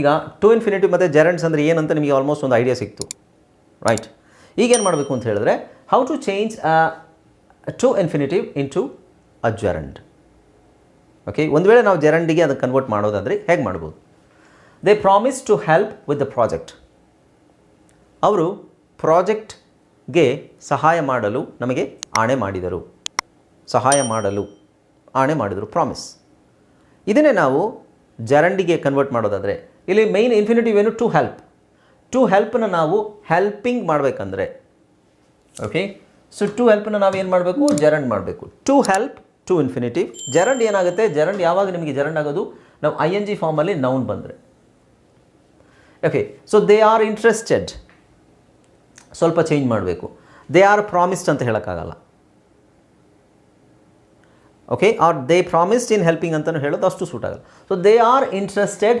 ಈಗ to infinitive ಮತ್ತು ಜೆರೆಂಟ್ಸ್ ಅಂದರೆ ಏನಂತ ನಿಮಗೆ ಆಲ್ಮೋಸ್ಟ್ ಒಂದು ಐಡಿಯಾ ಸಿಕ್ತು. ರೈಟ್ ಈಗೇನು ಮಾಡಬೇಕು ಅಂತ ಹೇಳಿದ್ರೆ how to change to infinitive into a gerund okay ಒಂದು ವೇಳೆ ನಾವು ಜೆರಂಡಿಗೆ ಅದನ್ನು ಕನ್ವರ್ಟ್ ಮಾಡೋದಾದರೆ ಹೇಗೆ ಮಾಡ್ಬೋದು? They promise to help with the project ಅವರು ಪ್ರಾಜೆಕ್ಟ್ಗೆ ಸಹಾಯ ಮಾಡಲು ನಮಗೆ ಆಣೆ ಮಾಡಿದರು. ಸಹಾಯ ಮಾಡಲು ಆಣೆ ಮಾಡಿದರು ಪ್ರಾಮಿಸ್ ಇದನ್ನೇ ನಾವು ಜರಂಡಿಗೆ ಕನ್ವರ್ಟ್ ಮಾಡೋದಾದರೆ ಇಲ್ಲಿ ಮೈನ್ ಇನ್ಫಿನಿಟಿವ್ ಏನು? ಟು ಹೆಲ್ಪ್ ಟು ಹೆಲ್ಪ್ನ ನಾವು ಹೆಲ್ಪಿಂಗ್ ಮಾಡಬೇಕಂದ್ರೆ. ಓಕೆ ಸೊ ಟು ಹೆಲ್ಪ್ನ ನಾವು ಏನು ಮಾಡಬೇಕು? ಜರಂಡ್ ಮಾಡಬೇಕು. To help to infinitive gerund ಏನಾಗುತ್ತೆ? ಜರಂಡ್ ಯಾವಾಗ ನಿಮಗೆ ಜರಂಡ್ ಆಗೋದು? ನಾವು ಐ ಎನ್ ಜಿ ಫಾರ್ಮಲ್ಲಿ ನೌನ್ ಬಂದರೆ. Okay so they are interested ಸ್ವಲ್ಪ ಚೇಂಜ್ ಮಾಡಬೇಕು. ದೇ ಆರ್ ಪ್ರಾಮಿಸ್ಡ್ ಅಂತ ಹೇಳೋಕ್ಕಾಗಲ್ಲ. Okay are they promised in helping ಅಂತಲೂ ಹೇಳೋದು ಅಷ್ಟು ಸೂಟ್ ಆಗಲ್ಲ. So they are interested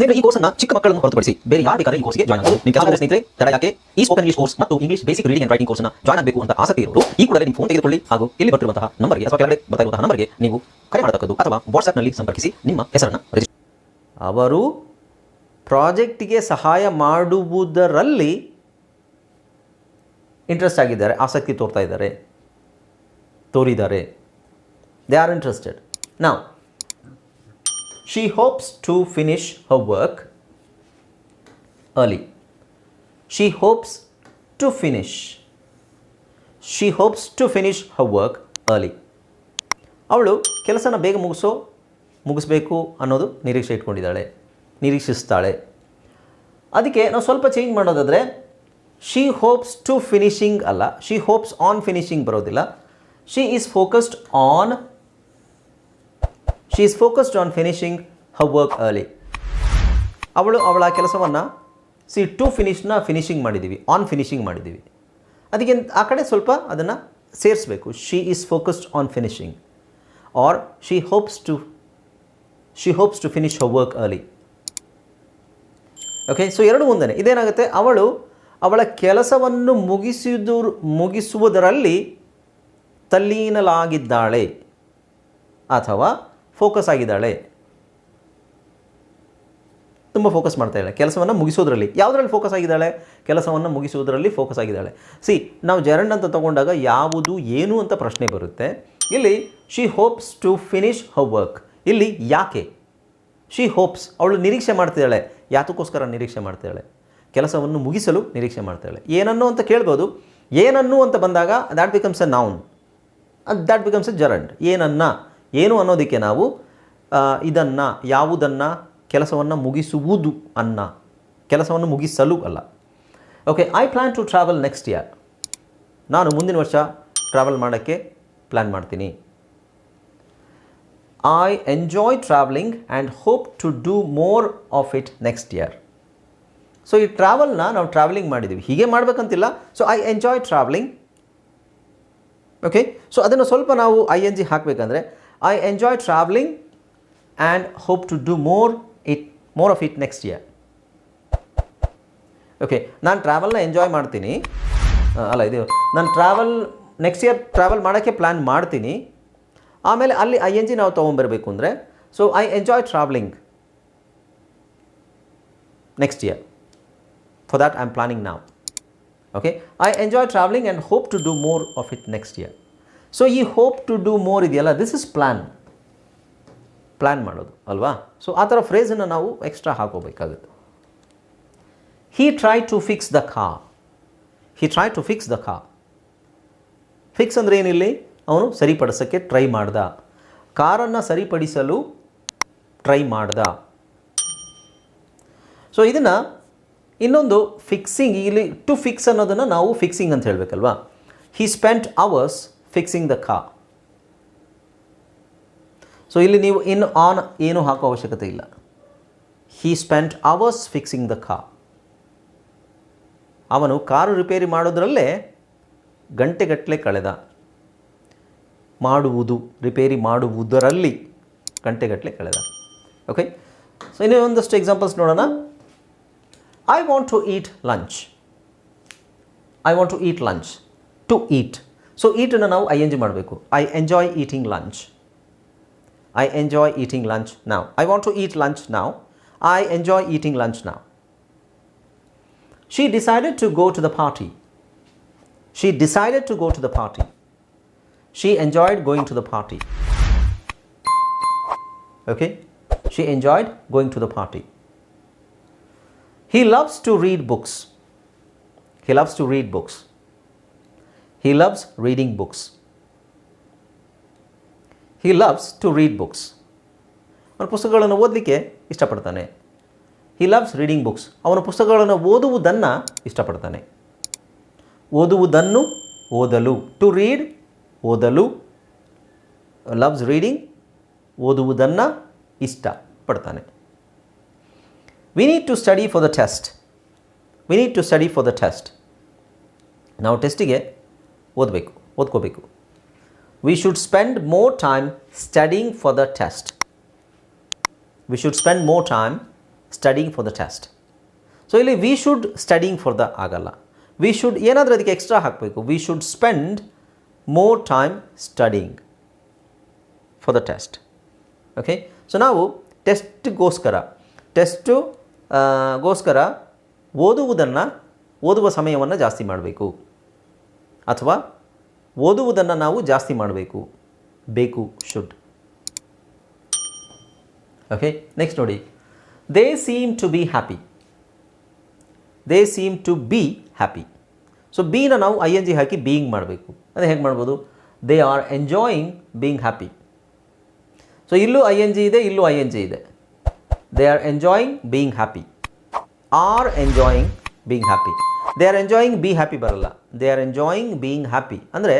ಸ್ನೇಹಿತರೆ, ಈ ಕೋರ್ಸ್ನ ಚಿಕ್ಕ ಮಕ್ಕಳನ್ನು ಹೊರತುಪಡಿಸಿ ಬೇರೆ ಯಾರು ಬೇಕಾದ್ರೆ ಈ ಕೋರ್ಸ್ಗೆ ಜಾಯ್ನ್ ಆಗಬಹುದು ನಿಮ್ಮ ಕೆಲವು ಸ್ನೇಹಿತರೆ, ತಡ ಯಾಕೆ ಈ ಸ್ಪೋಕನ್ ಇಂಗ್ಲಿಷ್ ಕೋರ್ಸ್ ಮತ್ತು English basic reading and writing ಕೋರ್ಸ್ನ ಜಾಯ್ನ್ ಆಗಬೇಕು ಅಂತ ಆಸಕ್ತಿ ಇರೋರು, ಈ ಕೂಡಲೇ ನಿಮ್ಮ ಫೋನ್ ತೆಗೆದುಕೊಳ್ಳಿ ಹಾಗೂ ಇಲ್ಲಿ ಬರ್ತಿರುವಂತಹ ನಂಬರ್ಗೆ ಅಥವಾ ಕೆಳಗಡೆ ಬರ್ತಾ ಇರುವಂತಹ ನಂಬರ್ಗೆ ನೀವು ಕರೆ ಮಾಡತಕ್ಕದ್ದು ಅಥವಾ ವಾಟ್ಸ್ಆಪ್ನಲ್ಲಿ ಸಂಪರ್ಕಿಸಿ ನಿಮ್ಮ ಹೆಸರನ್ನು ರಿಜಿಸ್ಟರ್ ಅವರು ಪ್ರಾಜೆಕ್ಟಿಗೆ ಸಹಾಯ ಮಾಡುವುದರಲ್ಲಿ ಇಂಟ್ರೆಸ್ಟ್ ಆಗಿದ್ದಾರೆ, ಆಸಕ್ತಿ ತೋರ್ತಾ ಇದ್ದಾರೆ, ತೋರಿದ್ದಾರೆ. ದೇ ಆರ್ ಇಂಟ್ರೆಸ್ಟೆಡ್ ನಾವು she hopes to finish her work early She hopes to finish She hopes to finish her work early ಅವಳು ಕೆಲಸನ ಬೇಗ ಮುಗಿಸೋ, ಮುಗಿಸ್ಬೇಕು ಅನ್ನೋದು ನಿರೀಕ್ಷೆ ಇಟ್ಕೊಂಡಿದ್ದಾಳೆ, ನಿರೀಕ್ಷಿಸ್ತಾಳೆ. ಅದಕ್ಕೆ ನಾವು ಸ್ವಲ್ಪ ಚೇಂಜ್ ಮಾಡೋದಾದರೆ ಶಿ ಹೋಪ್ಸ್ ಟು ಫಿನಿಶಿಂಗ್ ಅಲ್ಲ ಶಿ ಹೋಪ್ಸ್ ಆನ್ ಫಿನಿಶಿಂಗ್ ಬರೋದಿಲ್ಲ. She is focused on she is focused on finishing how work early ಅವಳು ಅವಳ ಕೆಲಸವನ್ನು ಸಿ ಟು ಫಿನಿಶ್ನ ಫಿನಿಶಿಂಗ್ ಮಾಡಿದ್ದೀವಿ ಆನ್ ಫಿನಿಶಿಂಗ್ ಮಾಡಿದ್ದೀವಿ. ಅದಕ್ಕೆ ಆ ಕಡೆ ಸ್ವಲ್ಪ ಅದನ್ನು ಸೇರಿಸಬೇಕು. She is focused on finishing or she hopes to she hopes to finish her work early okay so ಎರಡು ಮುಂದೆ ಇದೇನಾಗುತ್ತೆ? ಅವಳು ಅವಳ ಕೆಲಸವನ್ನು ಮುಗಿಸಿದು, ಮುಗಿಸುವುದರಲ್ಲಿ ತಲ್ಲೀನಲಾಗಿದ್ದಾಳೆ ಅಥವಾ ಫೋಕಸ್ ಆಗಿದ್ದಾಳೆ. ತುಂಬ ಫೋಕಸ್ ಮಾಡ್ತಾ ಇದ್ದಾಳೆ. ಕೆಲಸವನ್ನು ಮುಗಿಸೋದ್ರಲ್ಲಿ. ಯಾವುದರಲ್ಲಿ ಫೋಕಸ್ ಆಗಿದ್ದಾಳೆ? ಕೆಲಸವನ್ನು ಮುಗಿಸೋದ್ರಲ್ಲಿ ಫೋಕಸ್ ಆಗಿದ್ದಾಳೆ. ಸಿ ನಾವು ಜರಂಡ್ ಅಂತ ತಗೊಂಡಾಗ ಯಾವುದು, ಏನು ಅಂತ ಪ್ರಶ್ನೆ ಬರುತ್ತೆ. ಇಲ್ಲಿ she hopes to finish her work ಇಲ್ಲಿ, ಯಾಕೆ? ಶಿ ಹೋಪ್ಸ್ ಅವಳು ನಿರೀಕ್ಷೆ ಮಾಡ್ತಿದ್ದಾಳೆ. ಯಾತಕ್ಕೋಸ್ಕರ ನಿರೀಕ್ಷೆ ಮಾಡ್ತಿದ್ದಾಳೆ? ಕೆಲಸವನ್ನು ಮುಗಿಸಲು ನಿರೀಕ್ಷೆ ಮಾಡ್ತಾಳೆ ಏನನ್ನು ಅಂತ ಕೇಳ್ಬೋದು. ಏನನ್ನು ಅಂತ ಬಂದಾಗ that becomes a noun that becomes a gerund ಏನನ್ನ? ಏನು ಅನ್ನೋದಕ್ಕೆ ನಾವು ಇದನ್ನು, ಯಾವುದನ್ನು ಕೆಲಸವನ್ನು ಮುಗಿಸುವುದು ಅನ್ನ. ಕೆಲಸವನ್ನು ಮುಗಿಸಲು ಅಲ್ಲ. Okay I plan to travel next year ನಾನು ಮುಂದಿನ ವರ್ಷ ಟ್ರಾವೆಲ್ ಮಾಡೋಕ್ಕೆ ಪ್ಲ್ಯಾನ್ ಮಾಡ್ತೀನಿ. I enjoy travelling and hope to do more of it next year so ಈ ಟ್ರಾವೆಲ್ನ ನಾವು ಟ್ರಾವೆಲಿಂಗ್ ಮಾಡಿದ್ದೀವಿ ಹೀಗೆ ಮಾಡಬೇಕಂತಿಲ್ಲ. So I enjoy travelling okay so ಅದನ್ನು ಸ್ವಲ್ಪ ನಾವು ಐ ಎನ್ ಜಿ ಹಾಕಬೇಕಂದ್ರೆ I enjoy travelling and hope to do more it more of it next year okay ನಾನು ಟ್ರಾವೆಲ್ನ ಎಂಜಾಯ್ ಮಾಡ್ತೀನಿ. ಅಲ್ಲ, ಇದು, ನಾನು ಟ್ರಾವೆಲ್ ನೆಕ್ಸ್ಟ್ ಇಯರ್ ಟ್ರಾವೆಲ್ ಮಾಡೋಕ್ಕೆ ಪ್ಲ್ಯಾನ್ ಮಾಡ್ತೀನಿ. ಆಮೇಲೆ ಅಲ್ಲಿ ಐ ಎನ್ ಜಿ ನಾವು ತೊಗೊಂಬರ್ಬೇಕು ಅಂದರೆ so I enjoy travelling next year for that I am planning ನಾವು okay I enjoy travelling and hope to do more of it next year so ಈ hope to do more ಇದೆಯಲ್ಲ? This is plan plan ಮಾಡೋದು, ಅಲ್ವಾ? So ಆ ಥರ ಫ್ರೇಸನ್ನು ನಾವು extra ಹಾಕೋಬೇಕಾಗುತ್ತೆ. He try to fix the ಖಾ he try to fix the ಖಾ fix ಅಂದರೆ ಏನಿಲ್ಲಿ? ಅವನು ಸರಿಪಡಿಸೋಕ್ಕೆ ಟ್ರೈ ಮಾಡ್ದ. ಕಾರನ್ನು ಸರಿಪಡಿಸಲು ಟ್ರೈ ಮಾಡ್ದ. ಸೊ ಇದನ್ನು ಇನ್ನೊಂದು ಫಿಕ್ಸಿಂಗ್ ಇಲ್ಲಿ ಟು ಫಿಕ್ಸ್ ಅನ್ನೋದನ್ನು ನಾವು ಫಿಕ್ಸಿಂಗ್ ಅಂತ ಹೇಳಬೇಕಲ್ವಾ? He spent hours fixing the car so ಇಲ್ಲಿ ನೀವು ಇನ್ ಆನ್ ಏನು ಹಾಕೋ ಅವಶ್ಯಕತೆ ಇಲ್ಲ. He spent hours fixing the car ಅವನು ಕಾರು ರಿಪೇರಿ ಮಾಡೋದ್ರಲ್ಲೇ ಗಂಟೆಗಟ್ಟಲೆ ಕಳೆದ. ಮಾಡುವುದು, ರಿಪೇರಿ ಮಾಡುವುದರಲ್ಲಿ ಗಂಟೆಗಟ್ಟಲೆ ಕಳೆದ. ಓಕೆ ಸೊ ಇನ್ನೂ ಒಂದಷ್ಟು ಎಕ್ಸಾಂಪಲ್ಸ್ ನೋಡೋಣ. I want to eat lunch I want to eat lunch to eat so ಈಟನ್ನು ನಾವು ಐ ಎನ್ ಜಿ ಮಾಡಬೇಕು. I enjoy eating lunch I enjoy eating lunch ನಾವು I want to eat lunch ನಾವು I enjoy eating lunch ನಾವು she decided to go to the party she decided to go to the party she enjoyed going to the party okay she enjoyed going to the party He loves to read books. He loves to read books. He loves reading books. He loves to read books. ಅವನ ಪುಸ್ತಕಗಳನ್ನು ಓದಲಿಕ್ಕೆ ಇಷ್ಟಪಡ್ತಾನೆ. He loves reading books ಅವನ ಪುಸ್ತಕಗಳನ್ನು ಓದುವುದನ್ನು ಇಷ್ಟಪಡ್ತಾನೆ. ಓದುವುದನ್ನು ಓದಲು. ಟು ರೀಡ್ ಓದಲು. ಲವ್ಸ್ ರೀಡಿಂಗ್ ಓದುವುದನ್ನು ಇಷ್ಟಪಡ್ತಾನೆ. We need to study for the test we need to study for the test ನಾವು ಟೆಸ್ಟಿಗೆ ಓದಬೇಕು, ಓದ್ಕೋಬೇಕು. We should spend more time studying for the test we should spend more time studying for the test so ಇಲ್ಲಿ we should studying for the ಆಗಲ್ಲ. We should ಏನಾದರೂ ಅದಕ್ಕೆ extra ಹಾಕಬೇಕು. We should spend more time studying for the test okay so ನಾವು ಟೆಸ್ಟ್ಗೋಸ್ಕರ test ಗೋಸ್ಕರ ಓದುವುದನ್ನು, ಓದುವ ಸಮಯವನ್ನು ಜಾಸ್ತಿ ಮಾಡಬೇಕು. ಅಥವಾ ಓದುವುದನ್ನು ನಾವು ಜಾಸ್ತಿ ಮಾಡಬೇಕು. ಬೇಕು ಶುಡ್ ಓಕೆ ನೆಕ್ಸ್ಟ್ ನೋಡಿ. They seem to be happy they seem to be happy so bean ನಾವು ಐ ಎನ್ ಜಿ ಹಾಕಿ ಬೀಯಿಂಗ್ ಮಾಡಬೇಕು. ಅದೇ ಹೇಗೆ ಮಾಡ್ಬೋದು? They are enjoying being happy so ಇಲ್ಲೂ ಐ ಎನ್ ಜಿ ಇದೆ, ಇಲ್ಲೂ ಐ ಎನ್ ಜಿ ಇದೆ. They are enjoying being happy are enjoying being happy they are enjoying be happy ಬರಲ್ಲ. They are enjoying being happy ಅಂದರೆ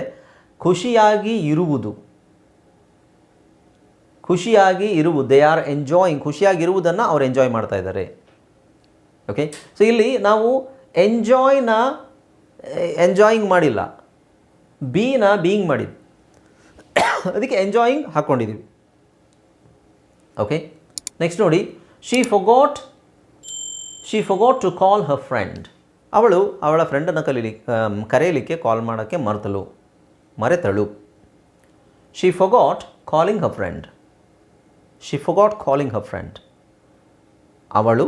ಖುಷಿಯಾಗಿ ಇರುವುದು. ಖುಷಿಯಾಗಿ ಇರುವುದು. ದೇ ಆರ್ ಎಂಜಾಯಿಂಗ್ ಖುಷಿಯಾಗಿ ಇರುವುದನ್ನು ಅವ್ರು ಎಂಜಾಯ್ ಮಾಡ್ತಾ ಇದ್ದಾರೆ. ಓಕೆ ಸೊ ಇಲ್ಲಿ ನಾವು ಎಂಜಾಯ್ನ ಎಂಜಾಯಿಂಗ್ ಮಾಡಿಲ್ಲ. ಬೀನ ಬೀಯಿಂಗ್ ಮಾಡಿದ್ವಿ. ಅದಕ್ಕೆ ಎಂಜಾಯಿಂಗ್ ಹಾಕ್ಕೊಂಡಿದ್ದೀವಿ ಓಕೆ ನೆಕ್ಸ್ಟ್ ನೋಡಿ she forgot she forgot to call her friend ಅವಳು ಅವಳ ಫ್ರೆಂಡನ್ನು ಕಲೀಲಿ ಕರೆಯಲಿಕ್ಕೆ ಕಾಲ್ ಮಾಡೋಕ್ಕೆ ಮರೆತಳು ಮರೆತಳು. She forgot calling her friend she forgot calling her friend ಅವಳು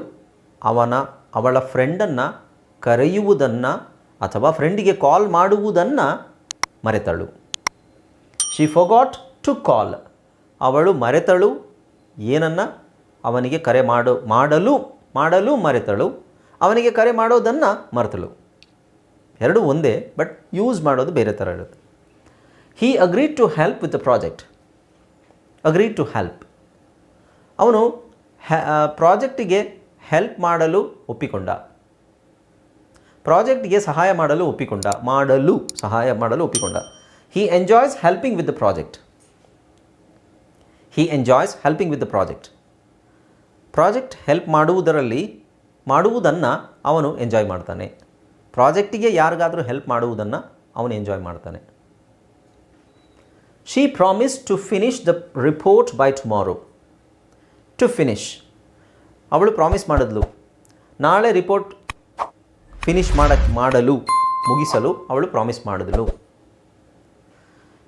ಅವನ, ಅವಳ ಫ್ರೆಂಡನ್ನು ಕರೆಯುವುದನ್ನು ಅಥವಾ ಫ್ರೆಂಡಿಗೆ ಕಾಲ್ ಮಾಡುವುದನ್ನು ಮರೆತಳು. ಶಿ ಫೊಗಾಟ್ ಟು ಕಾಲ್ ಅವಳು ಮರೆತಳು, ಏನನ್ನು? ಅವನಿಗೆ ಕರೆ ಮಾಡು, ಮಾಡಲು ಮಾಡಲು ಮರೆತಳು. ಅವನಿಗೆ ಕರೆ ಮಾಡೋದನ್ನು ಮರೆತಳು ಎರಡೂ ಒಂದೇ ಬಟ್ ಯೂಸ್ ಮಾಡೋದು ಬೇರೆ ಥರ ಇರುತ್ತೆ. He agreed to help with the project agreed to help ಅವನು ಪ್ರಾಜೆಕ್ಟಿಗೆ ಹೆಲ್ಪ್ ಮಾಡಲು ಒಪ್ಪಿಕೊಂಡ. ಪ್ರಾಜೆಕ್ಟ್ಗೆ ಸಹಾಯ ಮಾಡಲು ಒಪ್ಪಿಕೊಂಡ. ಮಾಡಲು ಸಹಾಯ ಮಾಡಲು ಒಪ್ಪಿಕೊಂಡ. He enjoys helping with the project he enjoys helping with the project project help ಮಾಡುವುದರಲ್ಲಿ ಮಾಡುವುದನ್ನು ಅವನು ಎಂಜಾಯ್ ಮಾಡ್ತಾನೆ. ಪ್ರಾಜೆಕ್ಟಿಗೆ ಯಾರಿಗಾದರೂ ಹೆಲ್ಪ್ ಮಾಡುವುದನ್ನು ಅವನು ಎಂಜಾಯ್ ಮಾಡ್ತಾನೆ. She promise to finish the report by tomorrow to finish ಅವಳು ಪ್ರಾಮಿಸ್ ಮಾಡಿದ್ಲು. ನಾಳೆ ರಿಪೋರ್ಟ್ ಫಿನಿಶ್ ಮಾಡಕ್ಕೆ ಮಾಡಲು, ಮುಗಿಸಲು ಅವಳು ಪ್ರಾಮಿಸ್ ಮಾಡಿದ್ಲು.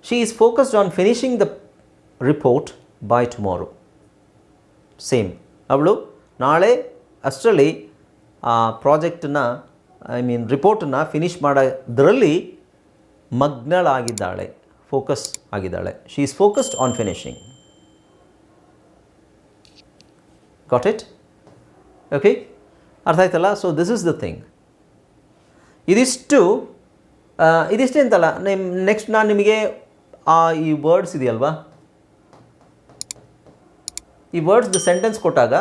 She is focused on finishing the report by tomorrow same ಅವಳು ನಾಳೆ ಅಷ್ಟರಲ್ಲಿ ಆ ಪ್ರಾಜೆಕ್ಟನ್ನು ಐ ಮೀನ್ ರಿಪೋರ್ಟನ್ನು ಫಿನಿಶ್ ಮಾಡೋದರಲ್ಲಿ ಮಗ್ನಳಾಗಿದ್ದಾಳೆ, ಫೋಕಸ್ ಆಗಿದ್ದಾಳೆ. She is focused on finishing got it okay ಅರ್ಥ ಆಯ್ತಲ್ಲ so this is the thing ಇದಿಷ್ಟು ಇದಿಷ್ಟು ಅಂತಲ್ಲ, ನಿಮ್ ನೆಕ್ಸ್ಟ್ ನಾನು ನಿಮಗೆ ಆ, ಈ ವರ್ಡ್ಸ್ ಇದೆಯಲ್ವಾ? ಈ ವರ್ಡ್ಸ್ ಸೆಂಟೆನ್ಸ್ ಕೊಟ್ಟಾಗ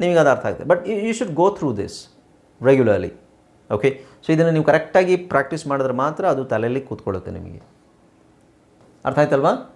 ನಿಮಗೆ ಅದು ಅರ್ಥ ಆಗುತ್ತೆ but you should go through this regularly okay so ಇದನ್ನು ನೀವು ಕರೆಕ್ಟಾಗಿ ಪ್ರಾಕ್ಟೀಸ್ ಮಾಡಿದ್ರೆ ಮಾತ್ರ ಅದು ತಲೆಯಲ್ಲಿ ಕೂತ್ಕೊಳ್ಳುತ್ತೆ ನಿಮಗೆ. ಅರ್ಥ ಆಯ್ತಲ್ವಾ?